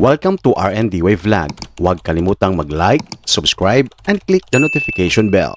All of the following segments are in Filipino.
Welcome to RND Wave Vlog. Huwag kalimutang mag-like, subscribe, and click the notification bell.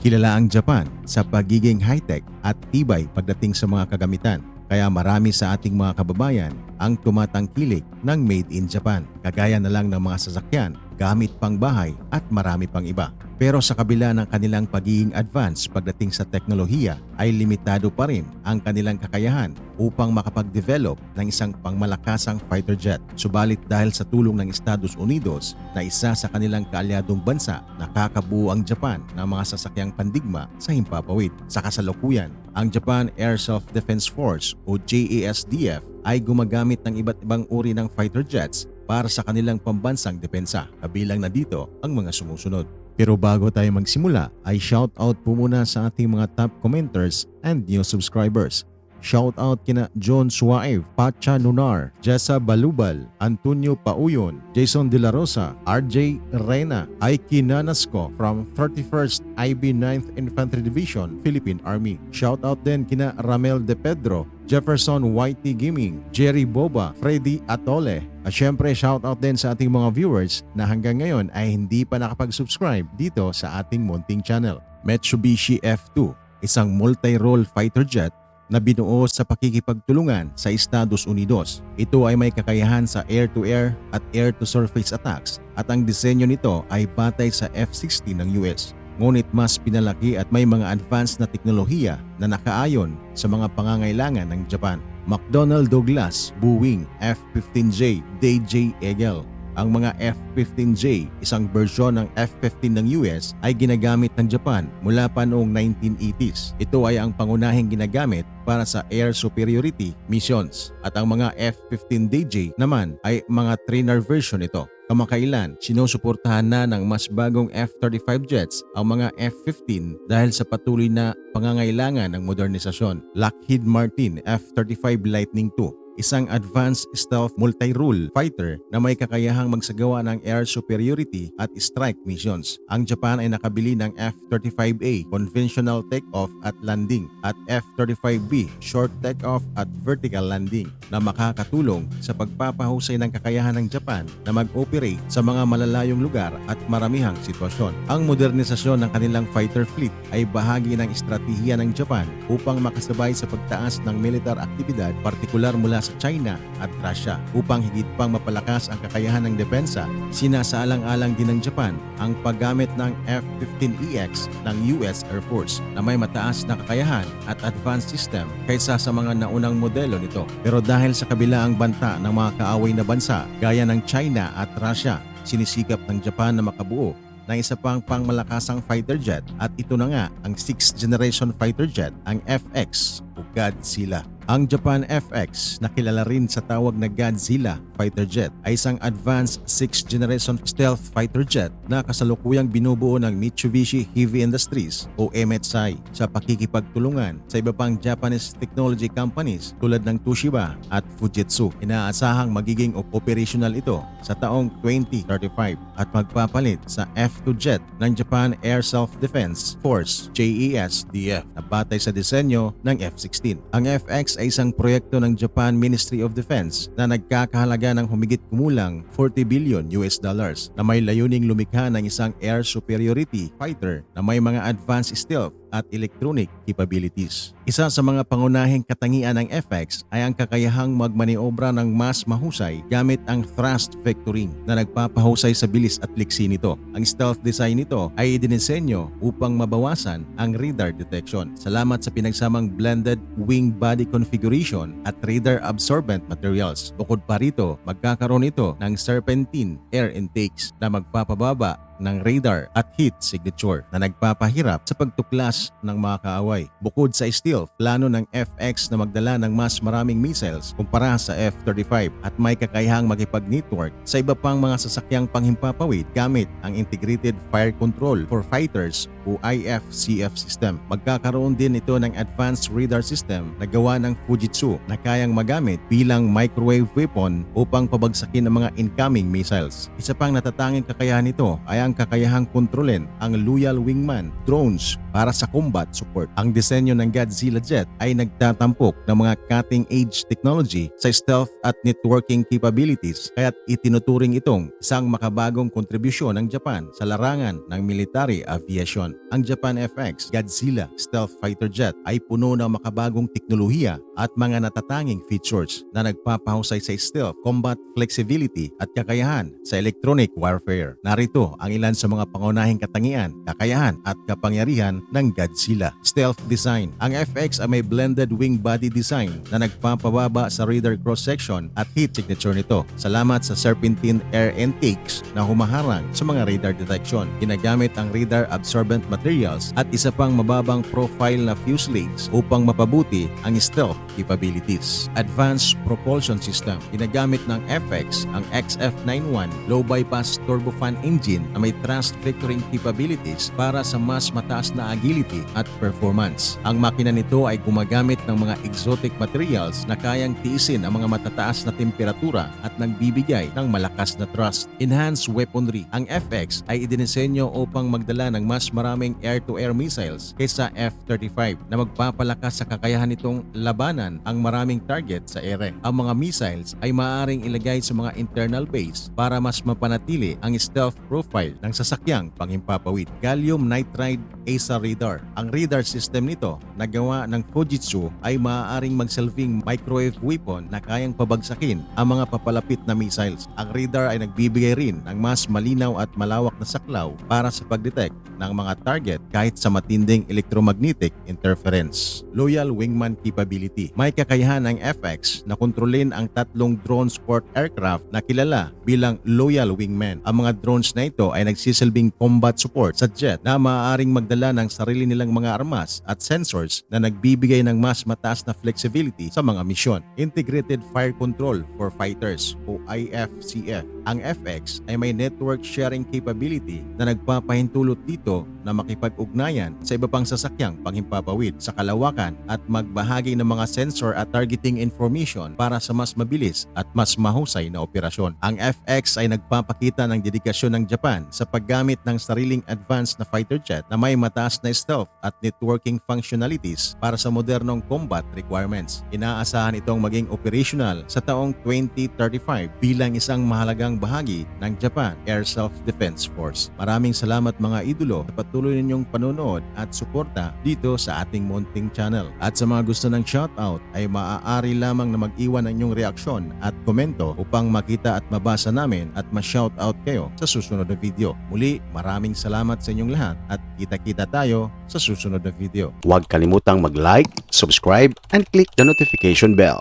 Kilala ang Japan sa pagiging high-tech at tibay pagdating sa mga kagamitan. Kaya marami sa ating mga kababayan ang tumatangkilik ng Made in Japan. Kagaya na lang ng mga sasakyan, gamit pang bahay at marami pang iba. Pero sa kabila ng kanilang pagiging advance pagdating sa teknolohiya ay limitado pa rin ang kanilang kakayahan upang makapag-develop ng isang pangmalakasang fighter jet. Subalit dahil sa tulong ng Estados Unidos na isa sa kanilang kaalyadong bansa, nakakabuo ang Japan ng mga sasakyang pandigma sa himpapawid. Sa kasalukuyan, ang Japan Air Self-Defense Force o JASDF ay gumagamit ng iba't ibang uri ng fighter jets para sa kanilang pambansang depensa. Kabilang na dito ang mga sumusunod. Pero bago tayo magsimula ay shoutout po muna sa ating mga top commenters and new subscribers. Shoutout kina John Suaev, Pacha Nunar, Jessa Balubal, Antonio Pauyon, Jason De La Rosa, RJ Reyna, Aiki Nanasco from 31st IB 9th Infantry Division, Philippine Army. Shoutout din kina Ramel De Pedro, Jefferson Whitey Gaming, Jerry Boba, Freddy Atole. At syempre shoutout din sa ating mga viewers na hanggang ngayon ay hindi pa nakapag-subscribe dito sa ating munting channel. Mitsubishi F2, isang multi-role fighter jet na binuo sa pakikipagtulungan sa Estados Unidos. Ito ay may kakayahan sa air-to-air at air-to-surface attacks at ang disenyo nito ay batay sa F-16 ng US. Ngunit mas pinalaki at may mga advanced na teknolohiya na nakaayon sa mga pangangailangan ng Japan. McDonnell Douglas Boeing F-15J DJ Eagle ang mga F-15J, isang bersyon ng F-15 ng US, ay ginagamit ng Japan mula pa noong 1980s. Ito ay ang pangunahing ginagamit para sa air superiority missions. At ang mga F-15DJ naman ay mga trainer version nito. Kamakailan, sinusuportahan na ng mas bagong F-35 jets ang mga F-15 dahil sa patuloy na pangangailangan ng modernisasyon. Lockheed Martin F-35 Lightning II isang advanced stealth multi-role fighter na may kakayahang magsagawa ng air superiority at strike missions. Ang Japan ay nakabili ng F-35A conventional takeoff at landing at F-35B short takeoff at vertical landing na makakatulong sa pagpapahusay ng kakayahan ng Japan na mag-operate sa mga malalayong lugar at maramihang sitwasyon. Ang modernisasyon ng kanilang fighter fleet ay bahagi ng estratehiya ng Japan upang makasabay sa pagtaas ng militar aktibidad partikular mula sa China at Russia. Upang higit pang mapalakas ang kakayahan ng depensa, sinasaalang-alang din ng Japan ang paggamit ng F-15EX ng US Air Force na may mataas na kakayahan at advanced system kaysa sa mga naunang modelo nito. Pero dahil sa kabila ang banta ng mga kaaway na bansa gaya ng China at Russia, sinisikap ng Japan na makabuo ng isa pang pangmalakasang fighter jet at ito na nga ang 6th generation fighter jet, ang FX o Godzilla. Ang Japan FX na kilala rin sa tawag na Godzilla fighter jet ay isang advanced 6th generation stealth fighter jet na kasalukuyang binubuo ng Mitsubishi Heavy Industries o MHI sa pakikipagtulungan sa iba pang Japanese technology companies tulad ng Toshiba at Fujitsu. Inaasahang magiging op- operational ito sa taong 2035 at magpapalit sa F2 jet ng Japan Air Self-Defense Force JASDF na batay sa disenyo ng F-16. Ang FX ay isang proyekto ng Japan Ministry of Defense na nagkakahalaga ng humigit kumulang 40 billion US dollars na may layuning lumikha ng isang air superiority fighter na may mga advanced stealth at electronic capabilities. Isa sa mga pangunahing katangian ng FX ay ang kakayahang magmaniobra ng mas mahusay gamit ang thrust vectoring na nagpapahusay sa bilis at liksi nito. Ang stealth design nito ay idinisenyo upang mabawasan ang radar detection. Salamat sa pinagsamang blended wing body configuration at radar absorbent materials. Bukod pa rito, magkakaroon ito ng serpentine air intakes na magpapababa ng radar at heat signature na nagpapahirap sa pagtuklas ng mga kaaway. Bukod sa stealth, plano ng FX na magdala ng mas maraming missiles kumpara sa F-35 at may kakayahang makipag-network sa iba pang mga sasakyang panghimpapawid gamit ang Integrated Fire Control for Fighters o IFCF system. Magkakaroon din ito ng advanced radar system na gawa ng Fujitsu na kayang magamit bilang microwave weapon upang pabagsakin ang mga incoming missiles. Isa pang natatanging kakayahan nito ay ang niyang kakayahang kontrolin ang Loyal Wingman drones para sa combat support. Ang disenyo ng Godzilla jet ay nagtatampok ng mga cutting-edge technology sa stealth at networking capabilities kaya't itinuturing itong isang makabagong kontribusyon ng Japan sa larangan ng military aviation. Ang Japan FX Godzilla Stealth Fighter Jet ay puno ng makabagong teknolohiya at mga natatanging features na nagpapahusay sa stealth, combat flexibility at kakayahan sa electronic warfare. Narito ang ilan sa mga pangunahing katangian, kakayahan at kapangyarihan ng Godzilla. Stealth design. Ang FX ay may blended wing body design na nagpapababa sa radar cross-section at heat signature nito. Salamat sa serpentine air intakes na humaharang sa mga radar detection. Ginagamit ang radar absorbent materials at isa pang mababang profile na fuselage upang mapabuti ang stealth capabilities. Advanced propulsion system. Ginagamit ng FX ang XF91 low bypass turbofan engine na may thrust vectoring capabilities para sa mas mataas na agility at performance. Ang makina nito ay gumagamit ng mga exotic materials na kayang tiisin ang mga matataas na temperatura at nagbibigay ng malakas na thrust. Enhanced weaponry. Ang FX ay idinisenyo upang magdala ng mas maraming air-to-air missiles kaysa F-35 na magpapalakas sa kakayahan nitong labanan ang maraming target sa ere. Ang mga missiles ay maaaring ilagay sa mga internal base para mas mapanatili ang stealth profile ng sasakyang panghimpapawid. Gallium nitride ASA radar. Ang radar system nito na gawa ng Fujitsu ay maaaring magsilbing microwave weapon na kayang pabagsakin ang mga papalapit na missiles. Ang radar ay nagbibigay rin ng mas malinaw at malawak na saklaw para sa pagdetect ng mga target kahit sa matinding electromagnetic interference. Loyal wingman capability. May kakayahan ng FX na kontrolin ang tatlong drone sport aircraft na kilala bilang loyal wingmen. Ang mga drones na ito ay nagsisilbing combat support sa jet na maaaring magdala ng sarili nilang mga armas at sensors na nagbibigay ng mas mataas na flexibility sa mga misyon. Integrated Fire Control for Fighters o IFCF. Ang FX ay may network sharing capability na nagpapahintulot dito na makipag-ugnayan sa iba pang sasakyang panghimpapawid sa kalawakan at magbahagi ng mga sensor at targeting information para sa mas mabilis at mas mahusay na operasyon. Ang FX ay nagpapakita ng dedikasyon ng Japan sa paggamit ng sariling advanced na fighter jet na may mataas na stealth at networking functionalities para sa modernong combat requirements. Inaasahan itong maging operational sa taong 2035 bilang isang mahalagang bahagi ng Japan Air Self-Defense Force. Maraming salamat mga idolo sa patuloy ninyong panonood at suporta dito sa ating munting channel. At sa mga gusto ng shoutout ay maaari lamang na mag-iwan ng inyong reaksyon at komento upang makita at mabasa namin at ma-shoutout kayo sa susunod na video. Muli, maraming salamat sa inyong lahat at kita-kita tayo sa susunod na video. Huwag kalimutang mag-like, subscribe, and click the notification bell.